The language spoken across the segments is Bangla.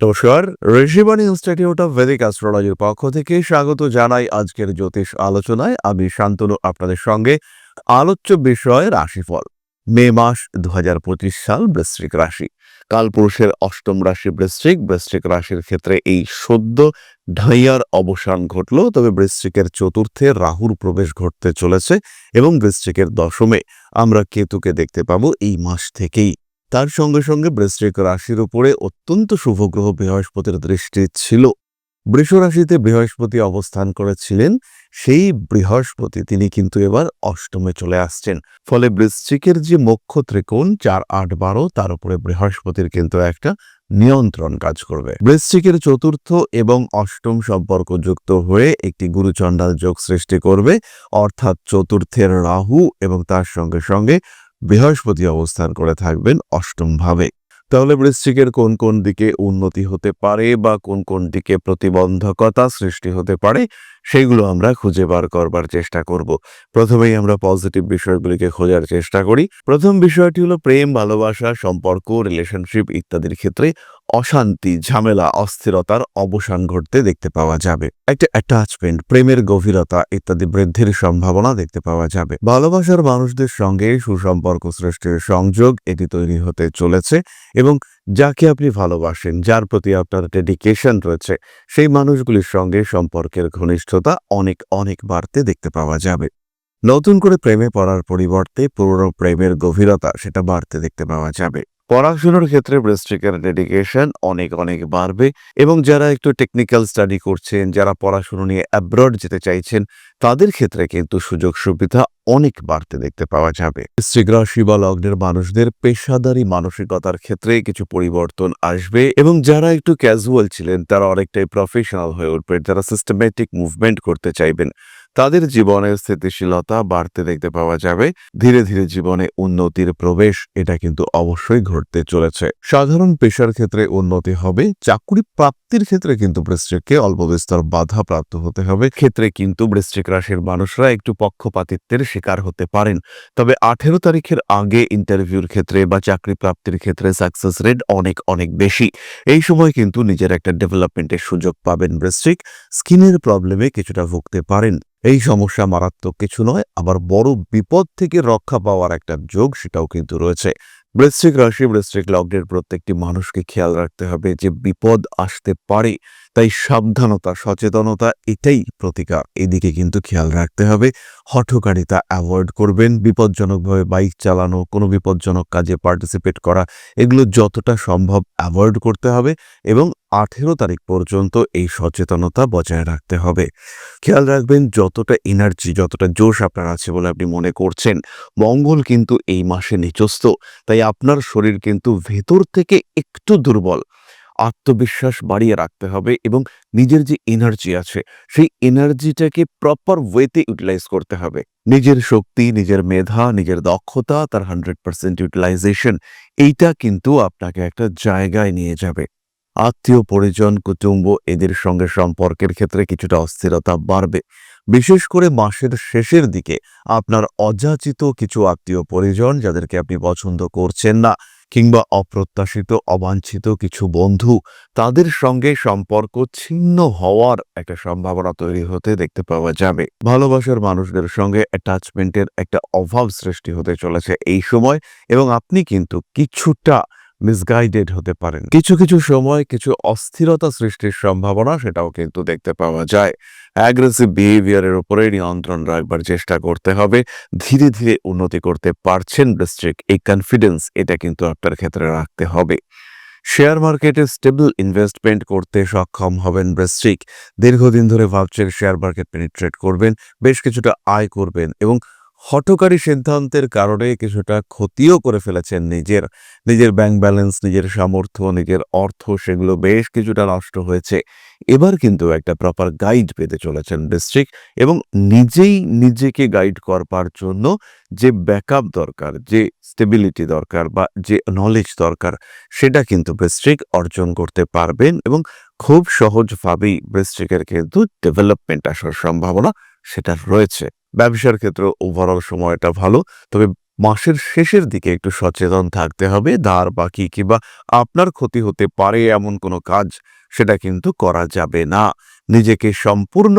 নমস্কার ঋষিবাণী ইনস্টিটিউট অফ ভেদিক অ্যাস্ট্রোলজির পক্ষ থেকে স্বাগত জানাই আজকের জ্যোতিষ আলোচনায়। আমি শান্তনু, আপনাদের সঙ্গে আলোচ্য বিষয় রাশিফল। মে মাস দু হাজার পঁচিশ সাল বৃশ্চিক রাশি। কালপুরুষের অষ্টম রাশি বৃশ্চিক। বৃশ্চিক রাশির ক্ষেত্রে এই সদ্য ঢাইয়ার অবসান ঘটল, তবে বৃশ্চিকের চতুর্থে রাহুর প্রবেশ ঘটতে চলেছে এবং বৃশ্চিকের দশমে আমরা কেতুকে দেখতে পাবো এই মাস থেকেই। তার সঙ্গে সঙ্গে বৃশ্চিক রাশির উপরে অত্যন্ত শুভ গ্রহ বৃহস্পতির দৃষ্টি ছিল। বৃষ রাশিতে বৃহস্পতি অবস্থান করেছিলেন, সেই বৃহস্পতি তিনি কিন্তু এবার অষ্টমে চলে আসছেন। ফলে বৃশ্চিকের যে মুখ্য ত্রিকোণ চার আট বারো, তার উপরে বৃহস্পতির কিন্তু একটা নিয়ন্ত্রণ কাজ করবে। বৃশ্চিকের চতুর্থ এবং অষ্টম সম্পর্ক যুক্ত হয়ে একটি গুরুচণ্ডাল যোগ সৃষ্টি করবে, অর্থাৎ চতুর্থের রাহু এবং তার সঙ্গে সঙ্গে বৃহস্পতি অবস্থান করে থাকবেন অষ্টমভাবে। তাহলে বৃশ্চিকের কোন কোন দিকে উন্নতি হতে পারে বা কোন কোন দিকে প্রতিবন্ধকতা সৃষ্টি হতে পারে সেইগুলো আমরা খুঁজে বার করবার চেষ্টা করব। প্রথমেই আমরা পজিটিভ বিষয়গুলিকে খোঁজার চেষ্টা করি। প্রথম বিষয়টি হলো প্রেম, ভালোবাসা, সম্পর্ক রিলেশনশিপ ইত্যাদির ক্ষেত্রে অশান্তি, ঝামেলা, অস্থিরতার অবসান ঘটতে দেখতে পাওয়া যাবে। একটা অ্যাটাচমেন্ট প্রেমের গভীরতা ইত্যাদি বৃদ্ধির সম্ভাবনা দেখতে পাওয়া যাবে। ভালোবাসার মানুষদের সঙ্গে সুসম্পর্ক সৃষ্টির সংযোগ এটি তৈরি হতে চলেছে এবং যাকে আপনি ভালোবাসেন, যার প্রতি আপনার ডেডিকেশন রয়েছে, সেই মানুষগুলির সঙ্গে সম্পর্কের ঘনিষ্ঠতা অনেক অনেক বাড়তে দেখতে পাওয়া যাবে। নতুন করে প্রেমে পড়ার পরিবর্তে পুরনো প্রেমের গভীরতা সেটা বাড়তে দেখতে পাওয়া যাবে। পড়াশোনার ক্ষেত্রে বৃষ্টিকের ডেডিকেশন অনেক অনেক বাড়বে এবং যারা একটু টেকনিক্যাল স্টাডি করছেন, যারা পড়াশুনো নিয়ে অ্যাব্রড যেতে চাইছেন, তাদের ক্ষেত্রে কিন্তু সুযোগ সুবিধা অনেক বাড়তে দেখতে পাওয়া যাবে। বৃশ্চিক রাশি বা লগ্নের মানুষদের পেশাদারি মানসিকতার ক্ষেত্রে কিছু পরিবর্তন আসবে এবং যারা একটু ক্যাজুয়াল ছিলেন, তারা অনেকটাই প্রফেশনাল হয়ে উঠবেন, যারা সিস্টেমেটিক মুভমেন্ট করতে চাইবেন। তাদের জীবনের স্থিতিশীলতা বাড়তে দেখতে পাওয়া যাবে। ধীরে ধীরে জীবনে উন্নতির প্রবেশ এটা কিন্তু অবশ্যই ঘটতে চলেছে। সাধারণ পেশার ক্ষেত্রে উন্নতি হবে, চাকরি প্রাপ্তির ক্ষেত্রে কিন্তু বৃশ্চিককে অল্প বিস্তর বাধা প্রাপ্ত হতে হবে। ক্ষেত্রে কিন্তু বৃশ্চিক রাশির মানুষরা একটু পক্ষপাতিত্বের শিকার হতে পারেন। তবে আঠেরো তারিখের আগে ইন্টারভিউর ক্ষেত্রে বা চাকরি প্রাপ্তির ক্ষেত্রে সাকসেস রেট অনেক অনেক বেশি। এই সময় কিন্তু নিজের একটা ডেভেলপমেন্টের সুযোগ পাবেন বৃশ্চিক। স্কিনের প্রবলেমে কিছুটা ভুগতে পারেন। এই সমস্যা মারাত্মক কিছু নয়, আবার বড় বিপদ থেকে রক্ষা পাওয়ার একটা যোগ সেটাও কিন্তু রয়েছে। বৃশ্চিক রাশি, বৃশ্চিক লগ্নের প্রত্যেকটি মানুষকে খেয়াল রাখতে হবে যে বিপদ আসতে পারে, তাই সাবধানতা, সচেতনতা এটাই প্রতিকার। এদিকে কিন্তু খেয়াল রাখতে হবে, হঠকারিতা অ্যাভয়েড করবেন, বিপজ্জনকভাবে বাইক চালানো, কোনো বিপজ্জনক কাজে পার্টিসিপেট করা, এগুলো যতটা সম্ভব অ্যাভয়েড করতে হবে এবং আঠেরো তারিখ পর্যন্ত এই সচেতনতা বজায় রাখতে হবে। খেয়াল রাখবেন, যতটা এনার্জি যতটা জোশ আপনার আছে বলে আপনি মনে করছেন, মঙ্গল কিন্তু এই মাসে নিচস্ত তাই আপনার শরীর কিন্তু ভেতর থেকে একটু দুর্বল। আত্মবিশ্বাস বাড়িয়ে রাখতে হবে এবং নিজের যে এনার্জি আছে, সেই এনার্জিটাকে প্রপার ওয়েতে ইউটিলাইজ করতে হবে। নিজের শক্তি, নিজের মেধা, নিজের দক্ষতা, তার হান্ড্রেড পার্সেন্ট ইউটিলাইজেশন এইটা কিন্তু আপনাকে একটা জায়গায় নিয়ে যাবে। আত্মীয় পরিজন, কুটুম্ব এদের সঙ্গে সম্পর্কের ক্ষেত্রে কিছুটা অস্থিরতা বাড়বে। বিশেষ করে মাসের শেষের দিকে আপনার অযাচিত কিছু আত্মীয় পরিজন যাদেরকে আপনি পছন্দ করছেন না কিংবা অপ্রত্যাশিত, অবাঞ্ছিত কিছু বন্ধু, তাদের সঙ্গে সম্পর্ক ছিন্ন হওয়ার একটা সম্ভাবনা তৈরি হতে দেখতে পাওয়া যাবে। ভালোবাসার মানুষদের সঙ্গে অ্যাটাচমেন্টের একটা অভাব সৃষ্টি হতে চলেছে এই সময় এবং আপনি কিন্তু কিছুটা মিসগাইডেড হতে পারেন। কিছু কিছু সময় কিছু অস্থিরতা সৃষ্টির সম্ভাবনা সেটাও কিন্তু দেখতে পাওয়া যায়। অ্যাগ্রেসিভ বিহেভিয়ারের উপরে নিয়ন্ত্রণ রাখবার চেষ্টা করতে হবে। ধীরে ধীরে উন্নতি করতে পারছেন ডিস্ট্রিক্ট এই কনফিডেন্স এটা কিন্তু আপনার ক্ষেত্রে রাখতে হবে। শেয়ার মার্কেটে স্টেবল ইনভেস্টমেন্ট করতে সক্ষম হবেন বৃশ্চিক দীর্ঘদিন ধরে ভাবছেন শেয়ার মার্কেট পেনিট্রেট করবেন, বেশ কিছুটা আয় করবেন এবং হঠকারী সিদ্ধান্তের কারণে কিছুটা ক্ষতিও করে ফেলেছেন নিজের নিজের ব্যাংক ব্যালেন্স নিজের সামর্থ্য, নিজের অর্থ, সেগুলো বেশ কিছুটা নষ্ট হয়েছে। এবার কিন্তু একটা প্রপার গাইড পেতে চলেছেন ডিস্ট্রিক্ট এবং নিজেই নিজেকে গাইড করবার জন্য যে ব্যাকআপ দরকার, যে স্টেবিলিটি দরকার বা যে নলেজ দরকার, সেটা কিন্তু ডিস্ট্রিক্ট অর্জন করতে পারবেন এবং খুব সহজভাবেই ডিস্ট্রিক্টের কিন্তু ডেভেলপমেন্ট আসার সম্ভাবনা সেটা রয়েছে। ব্যবসার ক্ষেত্রে ওভারঅল সময়টা ভালো। তবে মাসের শেষের দিকে একটু সচেতন থাকতে হবে। ধার বাকি কিংবা আপনার ক্ষতি হতে পারে এমন কোনো কাজ, সেটা কিন্তু করা যাবে না। নিজেকে সম্পূর্ণ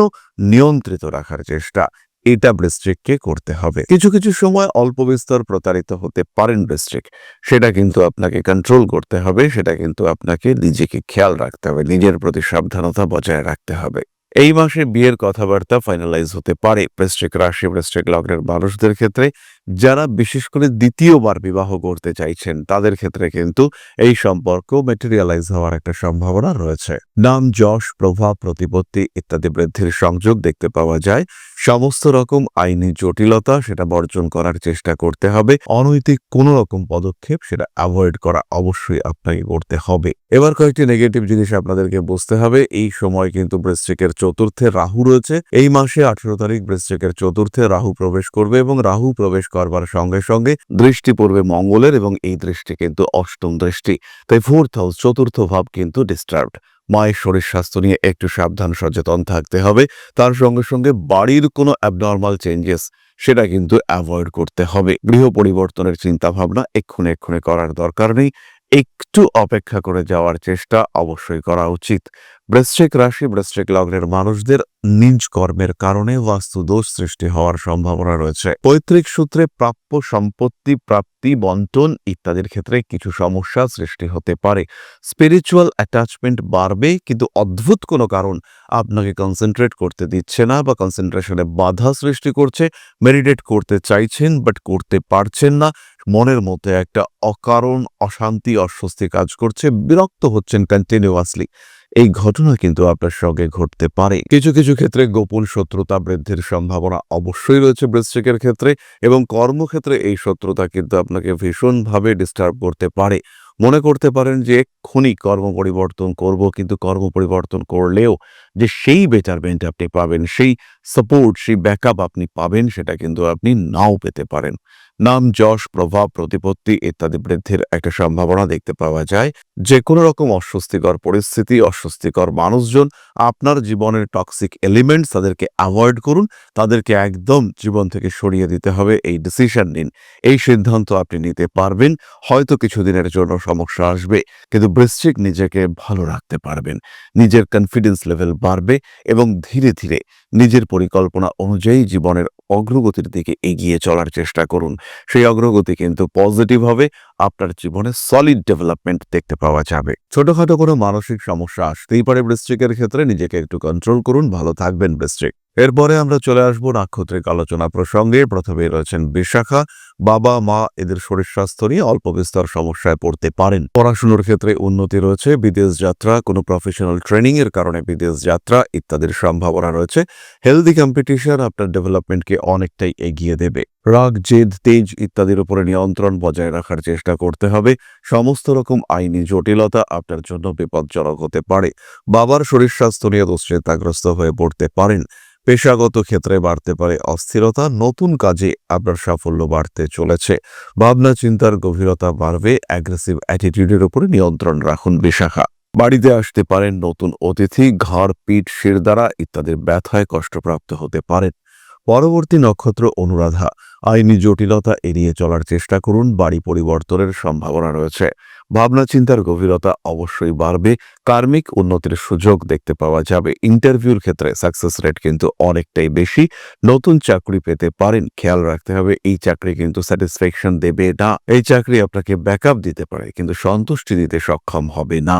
নিয়ন্ত্রিত রাখার চেষ্টা, এটা বৃশ্চিককে করতে হবে। কিছু কিছু সময় অল্প বিস্তর প্রতারিত হতে পারেন বৃশ্চিক সেটা কিন্তু আপনাকে কন্ট্রোল করতে হবে, সেটা কিন্তু আপনাকে নিজেকে খেয়াল রাখতে হবে, নিজের প্রতি সাবধানতা বজায় রাখতে হবে। এই মাসে বিয়ের কথাবার্তা ফাইনালাইজ হতে পারে। বৃশ্চিক রাশি, বৃশ্চিক লগ্নের মানুষদের ক্ষেত্রে যারা বিশেষ করে দ্বিতীয়বার বিবাহ করতে চাইছেন, তাদের ক্ষেত্রে কিন্তু এই সম্পর্ক মেটেরিয়ালাইজ হওয়ার একটা সম্ভাবনা রয়েছে। নাম, যশ, প্রভাব, প্রতিপত্তি ইত্যাদি বৃদ্ধির সংযোগ দেখতে পাওয়া যায়। সমস্ত রকম আইনি জটিলতা সেটা বর্জন করার চেষ্টা করতে হবে। অনৈতিক কোনো রকম পদক্ষেপ সেটা অ্যাভয়েড করা অবশ্যই আপনাকে করতে হবে। এবার কয়েকটি নেগেটিভ জিনিস আপনাদেরকে বুঝতে হবে। এই সময় কিন্তু বৃশ্চিকের চতুর্থে রাহু রয়েছে। এই মাসে আঠেরো তারিখ বৃশ্চিকের চতুর্থে রাহু প্রবেশ করবে এবং রাহু প্রবেশ করবার সঙ্গে সঙ্গে দৃষ্টি পড়বে মঙ্গলের এবং এই দৃষ্টি কিন্তু অষ্টম দৃষ্টি। তাই ফোর্থ হাউস চতুর্থ ভাব কিন্তু ডিস্টার্বড মায়ের শরীর স্বাস্থ্য নিয়ে একটু সাবধান, সচেতন থাকতে হবে। তার সঙ্গে সঙ্গে বাড়ির কোনো অ্যাবনর্মাল চেঞ্জেস সেটা কিন্তু অ্যাভয়েড করতে হবে। গৃহ পরিবর্তনের চিন্তা ভাবনা এক্ষুনি এক্ষুনি করার দরকার নেই। একটু অপেক্ষা করে যাওয়ার চেষ্টা অবশ্যই করা উচিত। বৃশ্চিক রাশি বৃশ্চিক লগ্নের মানুষদের নিজ কর্মের কারণে বাস্তু দোষ সৃষ্টি হওয়ার সম্ভাবনা রয়েছে। পৈতৃক সূত্রে প্রাপ্য সম্পত্তি, প্রাপ্তি, বন্টন ইত্যাদির ক্ষেত্রে কিছু সমস্যা সৃষ্টি হতে পারে। স্পিরিচুয়াল অ্যাটাচমেন্ট বাড়বে, কিন্তু অদ্ভুত কোনো কারণ আপনাকে কনসেন্ট্রেট করতে দিচ্ছে না বা কনসেন্ট্রেশনে বাধা সৃষ্টি করছে। মেডিটেট করতে চাইছেন বাট করতে পারছেন না। মনের মধ্যে একটা অকারণ, অশান্তি, অস্বস্তি কাজ করছে। বিরক্ত হচ্ছেন কন্টিনিউয়াসলি এই ঘটনা কিন্তু আপনার সঙ্গে ঘটতে পারে। কিছু কিছু ক্ষেত্রে গোপন শত্রুতা বৃদ্ধির সম্ভাবনা অবশ্যই রয়েছে বৃশ্চিকের ক্ষেত্রে এবং কর্মক্ষেত্রে এই শত্রুতা কিন্তু আপনাকে ভীষণভাবে ডিস্টার্ব করতে পারে। মনে করতে পারেন যে, এক্ষুনি কর্ম পরিবর্তন করব, কিন্তু কর্ম পরিবর্তন করলেও যে সেই বেটারমেন্ট আপনি পাবেন, সেই সাপোর্ট সেই ব্যাকআপ আপনি পাবেন, সেটা কিন্তু আপনি নাও পেতে পারেন। নাম, যশ, প্রভাব, প্রতিপত্তি ইত্যাদি বৃদ্ধির একটা সম্ভাবনা দেখতে পাওয়া যায়। যে কোনো রকম অস্বস্তিকর পরিস্থিতি, অস্বস্তিকর মানুষজন আপনার জীবনের টক্সিক এলিমেন্টস তাদেরকে অ্যাভয়েড করুন। তাদেরকে একদম জীবন থেকে সরিয়ে দিতে হবে, এই ডিসিশন নিন। এই সিদ্ধান্ত আপনি নিতে পারবেন, হয়তো কিছুদিনের জন্য সমস্যা আসবে, কিন্তু বৃশ্চিক নিজেকে ভালো রাখতে পারবেন। নিজের কনফিডেন্স লেভেল বাড়বে এবং ধীরে ধীরে নিজের পরিকল্পনা অনুযায়ী জীবনের অগ্রগতির দিকে এগিয়ে চলার চেষ্টা করুন। সেই অগ্রগতি কিন্তু পজিটিভ হবে। আপনার জীবনে সলিড ডেভেলপমেন্ট দেখতে পাওয়া যাবে। ছোটখাটো কোনো মানসিক সমস্যা আসতেই পারে বৃশ্চিকের ক্ষেত্রে, নিজেকে একটু কন্ট্রোল করুন, ভালো থাকবেন বৃশ্চিক। এরপরে আমরা চলে আসব নাক্ষত্রিক আলোচনা প্রসঙ্গে। প্রথমে রয়েছেন বিশাখা, বাবা, মা এদের শরীর স্বাস্থ্য নিয়ে অল্প বিস্তর সমস্যায় পড়তে পারেন। পড়াশুনোর ক্ষেত্রে উন্নতি রয়েছে, বিদেশ যাত্রা, কোনো প্রফেশনাল ট্রেনিং এর কারণে বিদেশ যাত্রা ইত্যাদির সম্ভাবনা রয়েছে। হেলদি কম্পিটিশন আপনার ডেভেলপমেন্টকে অনেকটাই এগিয়ে দেবে। রাগ, জেদ, তেজ ইত্যাদির উপরে নিয়ন্ত্রণ বজায় রাখার চেষ্টা করতে হবে। সমস্ত রকম আইনি জটিলতা আপনার জন্য বিপজ্জনক হতে পারে। বাবার শরীর স্বাস্থ্য নিয়ে দুশ্চিন্তাগ্রস্ত হয়ে পড়তে পারেন। পেশাগত ক্ষেত্রে বাড়তে পারে অস্থিরতা। নতুন কাজে আপনার সাফল্য বাড়তে চলেছে। ভাবনা চিন্তার গভীরতা বাড়বে। অ্যাগ্রেসিভ অ্যাটিটিউডের উপরে নিয়ন্ত্রণ রাখুন বিশাখা। বাড়িতে আসতে পারেন নতুন অতিথি ঘর পিঠ শিরদাঁড়া ইত্যাদির ব্যথায় কষ্টপ্রাপ্ত হতে পারেন। পরবর্তী নক্ষত্র অনুরাধা। আইনি জটিলতা এড়িয়ে চলার চেষ্টা করুন, বাড়ি পরিবর্তনের সম্ভাবনা রয়েছে। ভাবনা চিন্তার গভীরতা অবশ্যই বাড়বে, কার্মিক উন্নতির সুযোগ দেখতে পাওয়া যাবে। ইন্টারভিউর ক্ষেত্রে সাকসেস রেট কিন্তু অনেকটাই বেশি। নতুন চাকরি পেতে পারেন, খেয়াল রাখতে হবে, এই চাকরি কিন্তু স্যাটিসফ্যাকশন দেবে না। এই চাকরি আপনাকে ব্যাকআপ দিতে পারে, কিন্তু সন্তুষ্টি দিতে সক্ষম হবে না।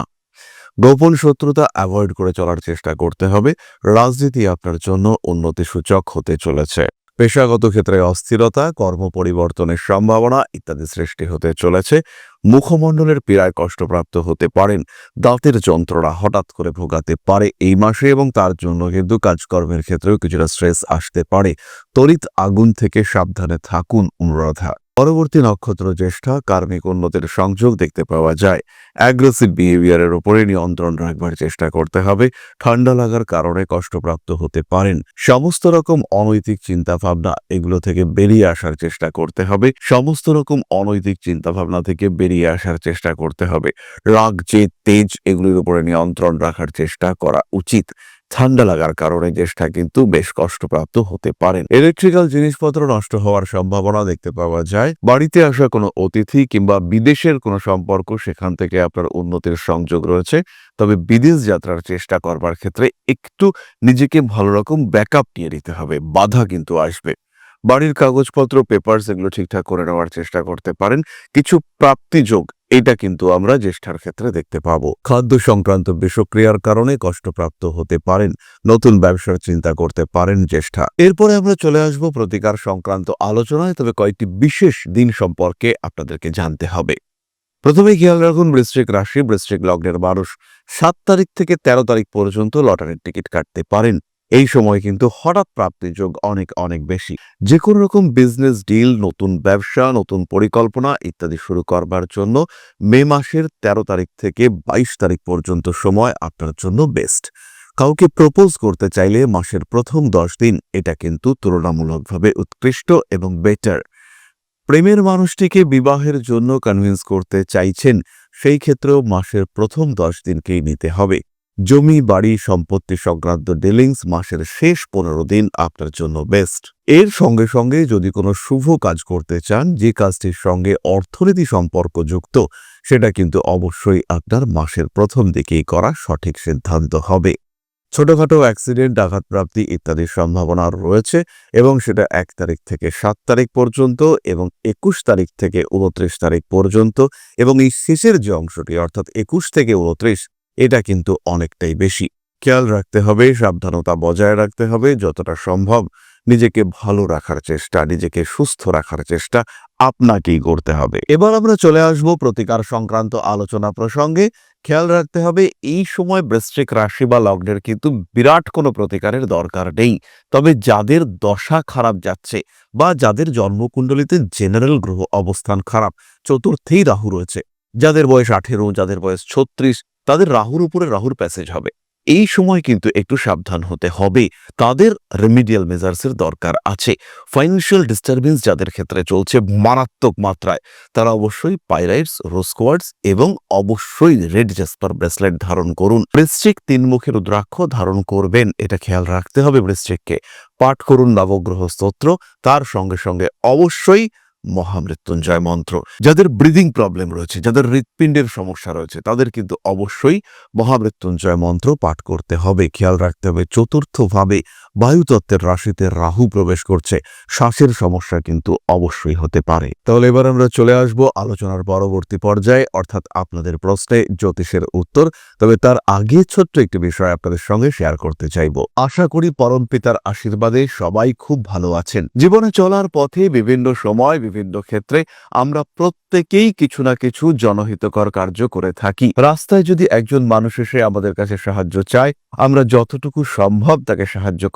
গোপন শত্রুতা অ্যাভয়েড করে চলার চেষ্টা করতে হবে, রাজনীতি আপনার জন্য উন্নতি সূচক হতে চলেছে। পেশাগত ক্ষেত্রে অস্থিরতা কর্ম পরিবর্তনের সম্ভাবনা ইত্যাদি সৃষ্টি হতে চলেছে। মুখমণ্ডলের পীড়ায় কষ্টপ্রাপ্ত হতে পারেন। দাঁতের যন্ত্রণা হঠাৎ করে ভোগাতে পারে এই মাসে এবং তার জন্য কিন্তু কাজকর্মের ক্ষেত্রেও কিছুটা স্ট্রেস আসতে পারে। তড়িৎ আগুন থেকে সাবধানে থাকুন, অনুরাধা। পরবর্তী নক্ষত্র জ্যেষ্ঠা কার্মিক উন্নতির সংযোগ দেখতে পাওয়া যায়। অ্যাগ্রেসিভ বিহেভিয়ারের উপরে নিয়ন্ত্রণ রাখবার চেষ্টা করতে হবে। ঠান্ডা লাগার কারণে কষ্টপ্রাপ্ত হতে পারেন। সমস্ত রকম অনৈতিক চিন্তা ভাবনা এগুলো থেকে বেরিয়ে আসার চেষ্টা করতে হবে। সমস্ত রকম অনৈতিক চিন্তা ভাবনা থেকে বেরিয়ে আসার চেষ্টা করতে হবে। রাগ যে তেজ এগুলির উপরে নিয়ন্ত্রণ রাখার চেষ্টা করা উচিত। ঠান্ডা লাগার কারণে জ্যেষ্ঠা কিন্তু বেশ কষ্টপ্রাপ্ত হতে পারেন। ইলেকট্রিক্যাল জিনিসপত্র নষ্ট হওয়ার সম্ভাবনা দেখতে পাওয়া যায়। বাড়িতে আসা কোনো অতিথি কিংবা বিদেশের কোনো সম্পর্ক, সেখান থেকে আপনার উন্নতির সংযোগ রয়েছে। তবে বিদেশ যাত্রার চেষ্টা করবার ক্ষেত্রে একটু নিজেকে ভালো রকম ব্যাকআপ নিয়ে নিতে হবে। বাধা কিন্তু আসবে। বাড়ির কাগজপত্র পেপারস এগুলো ঠিকঠাক করে নেওয়ার চেষ্টা করতে পারেন। কিছু প্রাপ্তিযোগ এটা কিন্তু আমরা জ্যেষ্ঠার ক্ষেত্রে দেখতে পাব। খাদ্য সংক্রান্ত বিষক্রিয়ার কারণে কষ্টপ্রাপ্ত হতে পারেন, নতুন ব্যবসার চিন্তা করতে পারেন জ্যেষ্ঠা। এরপরে আমরা চলে আসব প্রতিকার সংক্রান্ত আলোচনায়, তবে কয়েকটি বিশেষ দিন সম্পর্কে আপনাদেরকে জানতে হবে। প্রথমে খেয়াল রাখুন, বৃশ্চিক রাশি, বৃশ্চিক লগ্নের মানুষ সাত তারিখ থেকে ১৩ তারিখ পর্যন্ত লটারির টিকিট কাটতে পারেন। এই সময় কিন্তু হঠাৎ প্রাপ্তির যোগ অনেক অনেক বেশি। যে কোনো রকম বিজনেস ডিল নতুন ব্যবসা, নতুন পরিকল্পনা ইত্যাদি শুরু করবার জন্য মে মাসের ১৩ তারিখ থেকে ২২ তারিখ পর্যন্ত সময় আপনার জন্য বেস্ট কাউকে প্রপোজ করতে চাইলে মাসের প্রথম দশ দিন এটা কিন্তু তুলনামূলকভাবে উৎকৃষ্ট এবং বেটার প্রেমের মানুষটিকে বিবাহের জন্য কনভিন্স করতে চাইছেন, সেই ক্ষেত্রেও মাসের প্রথম দশ দিনকেই নিতে হবে। জমি, বাড়ি, সম্পত্তি সংক্রান্ত ডিলিংস মাসের শেষ পনেরো দিন আপনার জন্য বেস্ট এর সঙ্গে সঙ্গে যদি কোনো শুভ কাজ করতে চান, যে কাজটির সঙ্গে অর্থনীতি সম্পর্ক যুক্ত, সেটা কিন্তু অবশ্যই আপনার মাসের প্রথম দিকেই করা সঠিক সিদ্ধান্ত হবে। ছোটখাটো অ্যাক্সিডেন্ট ডাকাত প্রাপ্তি ইত্যাদির সম্ভাবনা রয়েছে এবং সেটা এক তারিখ থেকে সাত তারিখ পর্যন্ত এবং একুশ তারিখ থেকে উনত্রিশ তারিখ পর্যন্ত এবং এই শেষের যে অংশটি, অর্থাৎ একুশ থেকে উনত্রিশ এটা কিন্তু অনেকটাই বেশি। খেয়াল রাখতে হবে, সাবধানতা বজায় রাখতে হবে, যতটা সম্ভব নিজেকে ভালো রাখার চেষ্টা, নিজেকে সুস্থ রাখার চেষ্টা আপনাকেই করতে হবে। এবার আমরা চলে আসব প্রতিকার সংক্রান্ত আলোচনা প্রসঙ্গে। খেয়াল রাখতে হবে, এই সময় বৃশ্চিক রাশি বা লগ্নের কিন্তু বিরাট কোনো প্রতিকারের দরকার নেই। তবে যাদের দশা খারাপ যাচ্ছে বা যাদের জন্মকুণ্ডলিতে জেনারেল গ্রহ অবস্থান খারাপ, চতুর্থেই রাহু রয়েছে। যাদের বয়স আঠেরো, যাদের বয়স ছত্রিশ তাদের রাহুর উপরে রাহুর প্যাসেজ হবে। এই সময় কিন্তু একটু সাবধান হতে হবে। তাদের রেমিডিয়াল মেজার্সের দরকার আছে। ফাইন্যান্সিয়াল ডিস্টারবেন্স যাদের ক্ষেত্রে চলছে মারাত্মক মাত্রায়, তারা অবশ্যই পাইরাইটস রোসকোয়ার্ডস এবং অবশ্যই রেড জাসপার ব্রেসলেট ধারণ করুন। বৃশ্চিক তিন মুখের রুদ্রাক্ষ ধারণ করবেন, এটা খেয়াল রাখতে হবে বৃশ্চিককে। পাঠ করুন নবগ্রহ স্তোত্র, তার সঙ্গে সঙ্গে অবশ্যই মহামৃত্যুঞ্জয় মন্ত্র। যাদের ব্রিদিং প্রবলেম রয়েছে, যাদের হৃৎপিণ্ডের সমস্যা রয়েছে, তাদের কিন্তু অবশ্যই মহামৃত্যুঞ্জয় মন্ত্র পাঠ করতে হবে। খেয়াল রাখতে হবে চতুর্থভাবে বায়ুতত্ত্বের রাশিতে রাহু প্রবেশ করছে। শ্বাসের সমস্যা কিন্তু অবশ্যই হতে পারে। তাহলে এবার আমরা চলে আসব আলোচনার পরবর্তী পর্যায়ে, অর্থাৎ আপনাদের প্রশ্নে জ্যোতিষের উত্তর। তবে তার আগে ছোট্ট একটি বিষয় আপনাদের সঙ্গে শেয়ার করতে চাইব। আশা করি পরম পিতার আশীর্বাদে সবাই খুব ভালো আছেন। জীবনে চলার পথে বিভিন্ন সময়, বিভিন্ন ক্ষেত্রে আমরা প্রত্যেকেই কিছু না কিছু জনহিতকর কার্য করে থাকি। রাস্তায় যদি একজন মানুষ এসে আমাদের কাছে সাহায্য চায়, আমরা যতটুকু সম্ভব তাকে সাহায্য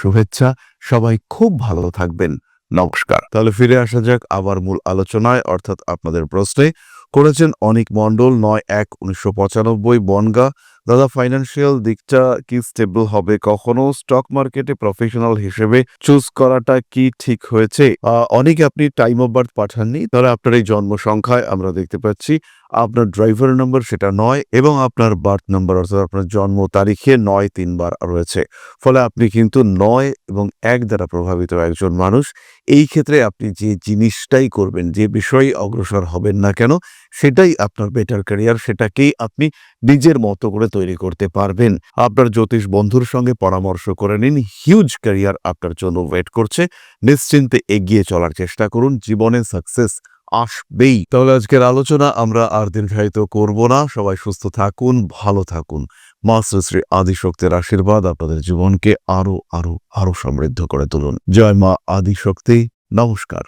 শুভেচ্ছা। সবাই খুব ভালো থাকবেন। নমস্কার। তাহলে ফিরে আসা যাক আবার মূল আলোচনায়। অর্থাৎ আপনাদের প্রশ্নে, করেছেন অনিক মণ্ডল নয় এক উনিশশো পঁচানব্বই বনগা। দাদা ফাইন্যান্সিয়াল দিকটা কি স্টেবল হবে? কখনো স্টক মার্কেটে প্রফেশনাল হিসেবে চুজ করাটা কি ঠিক হয়েছে? অনেকে, আপনি টাইম অফ বার্থ পাঠাননি। তাহলে আপনার এই জন্ম সংখ্যায় আমরা দেখতে পাচ্ছি আপনার ড্রাইভার নম্বর সেটা নয় এবং আপনার বার্থ নম্বর অর্থাৎ আপনার জন্ম তারিখে নয় তিনবার রয়েছে। ফলে আপনি কিন্তু নয় এবং এক দ্বারা প্রভাবিত একজন মানুষ। এই ক্ষেত্রে আপনি যে জিনিসটাই করবেন, যে বিষয়ে অগ্রসর হবেন না কেন, সেটাই আপনার বেটার ক্যারিয়ার সেটাকেই আপনি নিজের মতো করে তৈরি করতে পারবেন। আপনার জ্যোতিষ বন্ধুর সঙ্গে পরামর্শ করে নিন হিউজ ক্যারিয়ার আপনার জন্য ওয়েট করছে। নিশ্চিন্তে এগিয়ে চলার চেষ্টা করুন, জীবনে সাকসেস আসবেই। তাহলে আজকের আলোচনা আমরা আর দীর্ঘায়িত করব না। সবাই সুস্থ থাকুন, ভালো থাকুন। মাস্টার শ্রী আদিশক্তের আশীর্বাদ আপনাদের জীবনকে আরও আরও আরও সমৃদ্ধ করে তুলুন। জয় মা আদিশক্তি। নমস্কার।